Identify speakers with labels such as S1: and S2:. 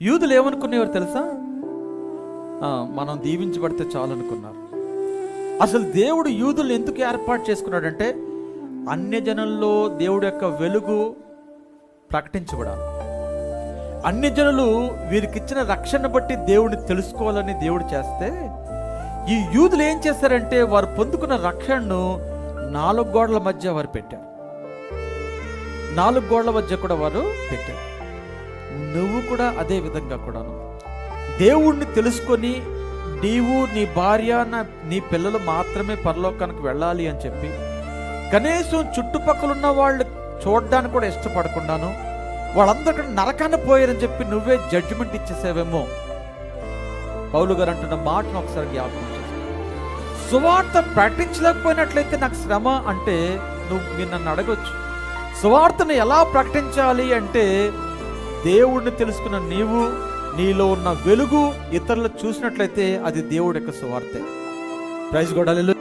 S1: యూదులు ఏమనుకునేవారు తెలుసా? మనం దీవించబడితే చాలు అనుకున్నారు అసలు దేవుడు యూదులు ఎందుకు ఏర్పాటు చేసుకున్నాడంటే అన్య జనుల్లో దేవుడు యొక్క వెలుగు ప్రకటించబడాలి. అన్ని జనులు వీరికిచ్చిన రక్షణ బట్టి దేవుడిని తెలుసుకోవాలని దేవుడు చేస్తే ఈ యూదులు ఏం చేశారంటే వారు పొందుకున్న రక్షణను నాలుగు గోడల మధ్య వారు పెట్టారు. నాలుగు గోడల మధ్య కూడా వారు పెట్టారు. నువ్వు కూడా అదే విధంగా కూడాను. దేవుణ్ణి తెలుసుకొని నీవు నీ భార్య నా- నీ పిల్లలు మాత్రమే పరలోకానికి వెళ్ళాలి అని చెప్పి కనీసం చుట్టుపక్కల ఉన్న వాళ్ళు చూడడానికి కూడా ఇష్టపడకుండాను వాళ్ళందరూ నరకాన్ని పోయారని చెప్పి నువ్వే జడ్జిమెంట్ ఇచ్చేసావేమో. పౌలు గారు అంటున్న మాటను ఒకసారి జ్ఞాపకం సువార్త ప్రకటించలేకపోయినట్లయితే నాకు శ్రమ అంటే నువ్వు మీరు నన్ను అడగొచ్చు. సువార్తను ఎలా ప్రకటించాలి అంటే దేవుడిని తెలుసుకున్న నీవు నీలో ఉన్న వెలుగు ఇతరులు చూసినట్లయితే అది దేవుడి యొక్క సువార్తే. ప్రైజ్ గొడవలు